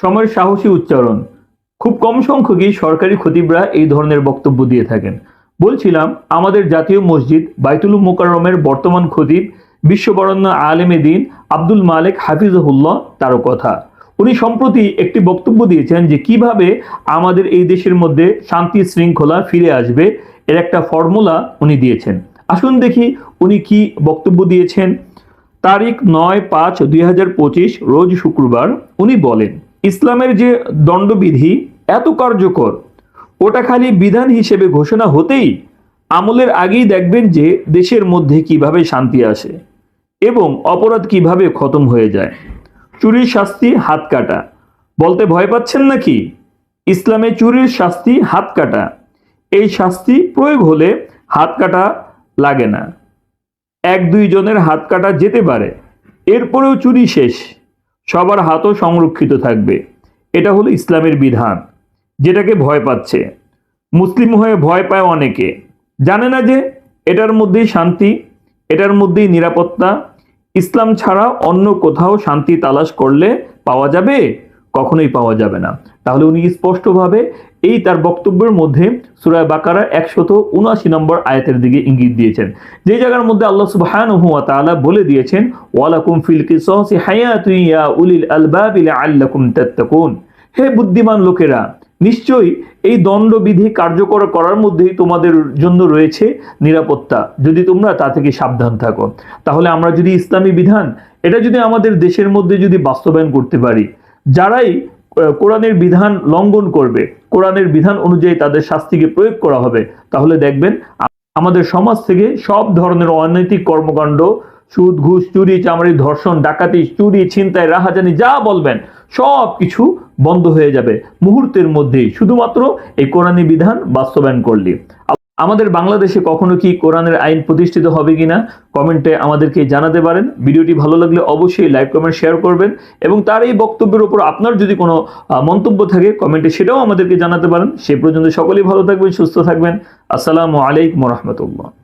সময়ের সাহসী উচ্চারণ। খুব কম সংখ্যকই সরকারি খতিবরা এই ধরনের বক্তব্য দিয়ে থাকেন। বলছিলাম, আমাদের জাতীয় মসজিদ বাইতুল মোকাররমের বর্তমান খতিব বিশ্ববরণ্য আলেমে দিন আব্দুল মালেক হাফিজহুল্লাহ তারও কথা উনি সম্প্রতি একটি বক্তব্য দিয়েছেন যে কীভাবে আমাদের এই দেশের মধ্যে শান্তি শৃঙ্খলা ফিরে আসবে, এর একটা ফর্মুলা উনি দিয়েছেন। আসুন দেখি উনি কি বক্তব্য দিয়েছেন। তারিখ নয় পাঁচ দুই রোজ শুক্রবার, উনি বলেন ইসলামের যে দণ্ডবিধি, এত কার্যকর, ওটা খালি বিধান হিসেবে ঘোষণা হতেই আমলের আগেই দেখবেন যে দেশের মধ্যে কীভাবে শান্তি আসে এবং অপরাধ কীভাবে খতম হয়ে যায়। চুরির শাস্তি হাত কাটা। বলতে ভয় পাচ্ছেন নাকি? ইসলামে চুরির শাস্তি হাত কাটা। এই শাস্তি প্রয়োগ হলে হাত কাটা লাগে না। এক দুই জনের হাত কাটা যেতে পারে। এরপরেও চুরি শেষ। সবার হাতও সংরক্ষিত থাকবে। এটা হলো ইসলামের বিধান, যেটাকে ভয় পাচ্ছে। মুসলিম হয়ে ভয় পায় অনেকে। জানে না যে এটার মধ্যেই শান্তি, এটার মধ্যেই নিরাপত্তা। ইসলাম ছাড়া অন্য কোথাও শান্তি তালাশ করলে পাওয়া যাবে? কখনোই পাওয়া যাবে না। তাহলে উনি স্পষ্টভাবে এই তার বক্তব্যের মধ্যে সুরায় বাকারা একশত উনআশি নম্বর আয়াতের দিকে ইঙ্গিত দিয়েছেন। যে জায়গার মধ্যে আল্লাহ সুবহানাহু ওয়া তাআলা বলে দিয়েছেন, ওয়ালাকুম ফিল কিসাসি হায়াতুন ইয়া উলিল আলবাবি লাআল্লাকুম তাত্তাকুন। হে বুদ্ধিমান লোকেরা, নিশ্চয়ই এই দণ্ডবিধি কার্যকর করার মধ্যেই তোমাদের জন্য রয়েছে নিরাপত্তা। যদি তোমরা তা থেকে সাবধান থাকো, তাহলে আমরা যদি ইসলামী বিধান, এটা যদি আমাদের দেশের মধ্যে যদি বাস্তবায়ন করতে পারি, যারাই কোরআনের বিধান লঙ্ঘন করবে, কোরআনের বিধান অনুযায়ী তাদের শাস্তিকে প্রয়োগ করা হবে। তাহলে দেখবেন, আমাদের সমাজ থেকে সব ধরনের অনৈতিক কর্মকাণ্ড, সুদ, ঘুষ, চুরি চামড়ি ধর্ষণ, ডাকাতি, চুরি, ছিনতাই, রাহাজানি, যা বলবেন, সব কিছু বন্ধ হয়ে যাবে। মুহূর্তের মধ্যেই, শুধুমাত্র এই কোরআনী বিধান বাস্তবায়ন করলে। আমাদের বাংলাদেশে কখনো কি কোরআনের আইন প্রতিষ্ঠিত হবে কিনা কমেন্টে আমাদেরকে জানাতে পারেন। ভিডিওটি ভালো লাগলে অবশ্যই লাইক, কমেন্ট, শেয়ার করবেন এবং তার এই বক্তব্যের উপর আপনার যদি কোনো মন্তব্য থাকে কমেন্টে সেটাও আমাদেরকে জানাতে পারেন। সে পর্যন্ত সকলেই ভালো থাকবেন, সুস্থ থাকবেন। আসসালামু আলাইকুম রহমতুল্লাহ।